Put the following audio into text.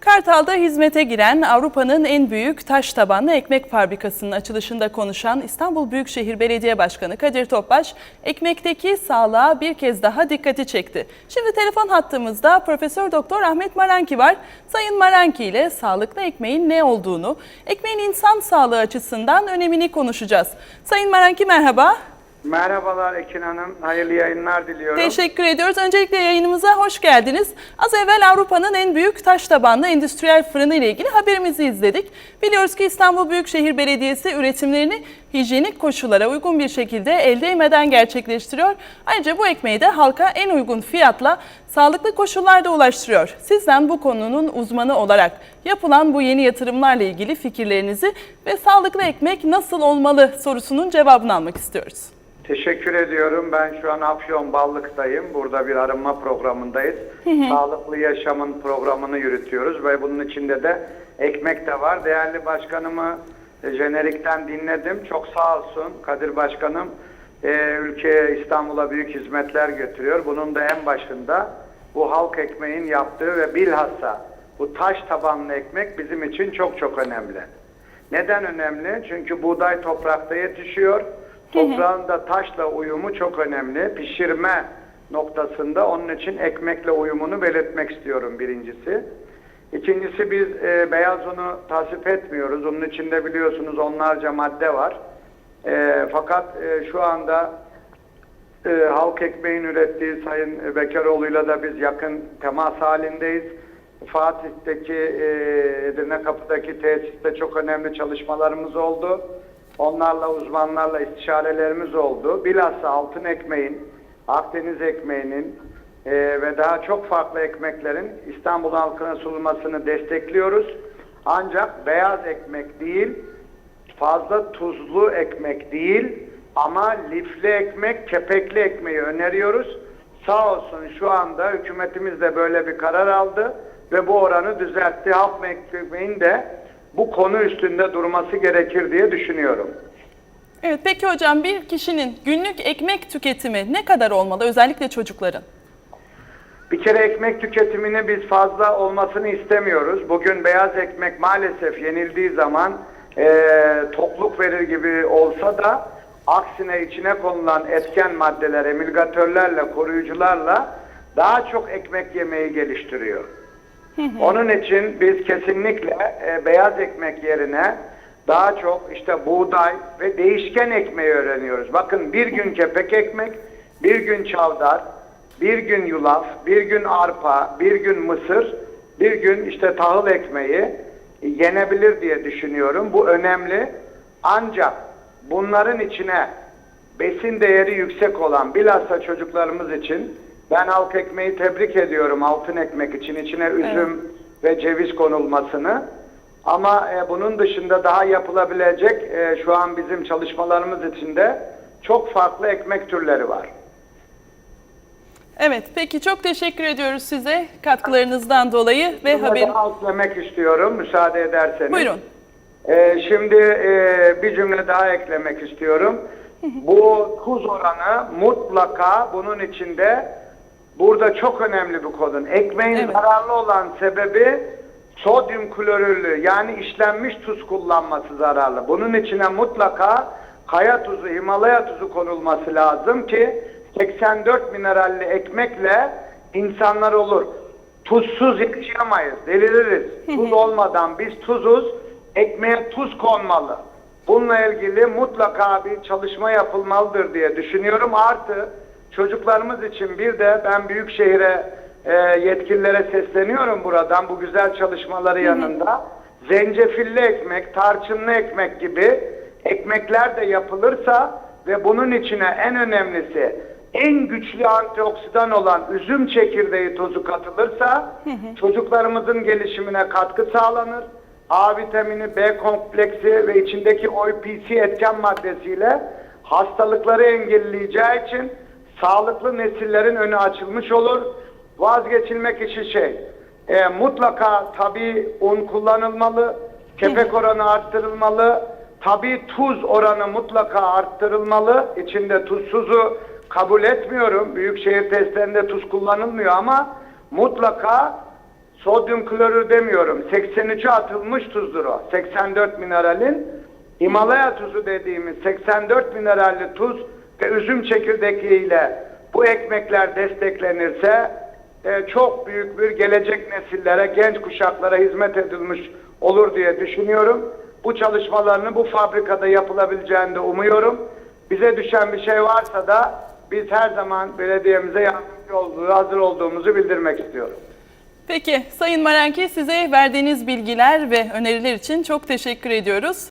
Kartal'da hizmete giren Avrupa'nın en büyük taş tabanlı ekmek fabrikasının açılışında konuşan İstanbul Büyükşehir Belediye Başkanı Kadir Topbaş, ekmekteki sağlığa bir kez daha dikkati çekti. Şimdi telefon hattımızda Profesör Doktor Ahmet Maranki var. Sayın Maranki ile sağlıklı ekmeğin ne olduğunu, ekmeğin insan sağlığı açısından önemini konuşacağız. Sayın Maranki merhaba. Merhabalar Ekin Hanım. Hayırlı yayınlar diliyorum. Teşekkür ediyoruz. Öncelikle yayınımıza hoş geldiniz. Az evvel Avrupa'nın en büyük taş tabanlı endüstriyel fırını ile ilgili haberimizi izledik. Biliyoruz ki İstanbul Büyükşehir Belediyesi üretimlerini hijyenik koşullara uygun bir şekilde el değmeden gerçekleştiriyor. Ayrıca bu ekmeği de halka en uygun fiyatla sağlıklı koşullarda ulaştırıyor. Sizden bu konunun uzmanı olarak yapılan bu yeni yatırımlarla ilgili fikirlerinizi ve sağlıklı ekmek nasıl olmalı sorusunun cevabını almak istiyoruz. Teşekkür ediyorum. Ben şu an Afyon Ballık'tayım. Burada bir arınma programındayız. Sağlıklı yaşamın programını yürütüyoruz ve bunun içinde de ekmek de var. Değerli başkanımı e, jenerikten dinledim. Çok sağ olsun Kadir Başkanım. e, ülkeye İstanbul'a büyük hizmetler götürüyor. Bunun da en başında bu halk ekmeğin yaptığı ve bilhassa bu taş tabanlı ekmek bizim için çok çok önemli. Neden önemli? Çünkü buğday toprakta yetişiyor. Toprağın da taşla uyumu çok önemli. Pişirme noktasında onun için ekmekle uyumunu belirtmek istiyorum birincisi. İkincisi biz e, beyaz unu tasvip etmiyoruz. Onun içinde biliyorsunuz onlarca madde var. E, fakat e, şu anda e, halk ekmeğin ürettiği Sayın Bekaroğlu'yla da biz yakın temas halindeyiz. Fatih'teki e, Edirne Kapı'daki tesiste çok önemli çalışmalarımız oldu. Onlarla uzmanlarla istişarelerimiz oldu. Bilhassa altın ekmeğin, Akdeniz ekmeğinin e, ve daha çok farklı ekmeklerin İstanbul halkına sunulmasını destekliyoruz. Ancak beyaz ekmek değil, fazla tuzlu ekmek değil ama lifli ekmek, kepekli ekmeği öneriyoruz. Sağ olsun şu anda hükümetimiz de böyle bir karar aldı ve bu oranı düzeltti. Halk ekmeğin de bu konu üstünde durması gerekir diye düşünüyorum. Evet peki hocam bir kişinin günlük ekmek tüketimi ne kadar olmalı özellikle çocukların? Bir kere ekmek tüketimini biz fazla olmasını istemiyoruz. Bugün beyaz ekmek maalesef yenildiği zaman eee, tokluk verir gibi olsa da aksine içine konulan etken maddeler, emilgatörlerle, koruyucularla daha çok ekmek yemeyi geliştiriyor. Onun için biz kesinlikle e, beyaz ekmek yerine daha çok işte buğday ve değişken ekmeği öğreniyoruz. Bakın bir gün kepek ekmek, bir gün çavdar, bir gün yulaf, bir gün arpa, bir gün mısır, bir gün işte tahıl ekmeği yenebilir diye düşünüyorum. Bu önemli. Ancak bunların içine besin değeri yüksek olan bilhassa çocuklarımız için ben halk ekmeği tebrik ediyorum altın ekmek için içine üzüm ve ceviz konulmasını. Ama e, bunun dışında daha yapılabilecek e, şu an bizim çalışmalarımız içinde çok farklı ekmek türleri var. Evet peki çok teşekkür ediyoruz size katkılarınızdan dolayı ve Bunu haber. daha eklemek istiyorum müsaade ederseniz. Buyurun. Ee, şimdi e, bir cümle daha eklemek istiyorum. Bu tuz oranı mutlaka bunun içinde burada çok önemli bir konu. Ekmeğin Evet. zararlı olan sebebi sodyum klorürlü yani işlenmiş tuz kullanması zararlı. Bunun içine mutlaka kaya tuzu, Himalaya tuzu konulması lazım ki 84 mineralli ekmekle insanlar olur. Tuzsuz yaşayamayız, deliririz. Tuz olmadan biz tuzuz, ekmeğe tuz konmalı. Bununla ilgili mutlaka bir çalışma yapılmalıdır diye düşünüyorum. Artı çocuklarımız için bir de ben Büyükşehir'e e, yetkililere sesleniyorum buradan bu güzel çalışmaları yanında. Zencefilli ekmek, tarçınlı ekmek gibi ekmekler de yapılırsa ve bunun içine en önemlisi en güçlü antioksidan olan üzüm çekirdeği tozu katılırsa çocuklarımızın gelişimine katkı sağlanır. A vitamini, B kompleksi ve içindeki OPC etken maddesiyle hastalıkları engelleyeceği için sağlıklı nesillerin önü açılmış olur. Vazgeçilmek için şey, e, mutlaka tabi un kullanılmalı, kepek oranı arttırılmalı, tabi tuz oranı mutlaka arttırılmalı. İçinde tuzsuzu kabul etmiyorum. Büyükşehir testlerinde tuz kullanılmıyor ama mutlaka sodyum klorür demiyorum. 83'e atılmış tuzdur o. 84 mineralin Himalaya tuzu dediğimiz 84 mineralli tuz ve üzüm çekirdeğiyle bu ekmekler desteklenirse e, çok büyük bir gelecek nesillere, genç kuşaklara hizmet edilmiş olur diye düşünüyorum. Bu çalışmalarını bu fabrikada yapılabileceğini de umuyorum. Bize düşen bir şey varsa da biz her zaman belediyemize yardımcı olduğu, hazır olduğumuzu bildirmek istiyorum. Peki Sayın Marenki size verdiğiniz bilgiler ve öneriler için çok teşekkür ediyoruz.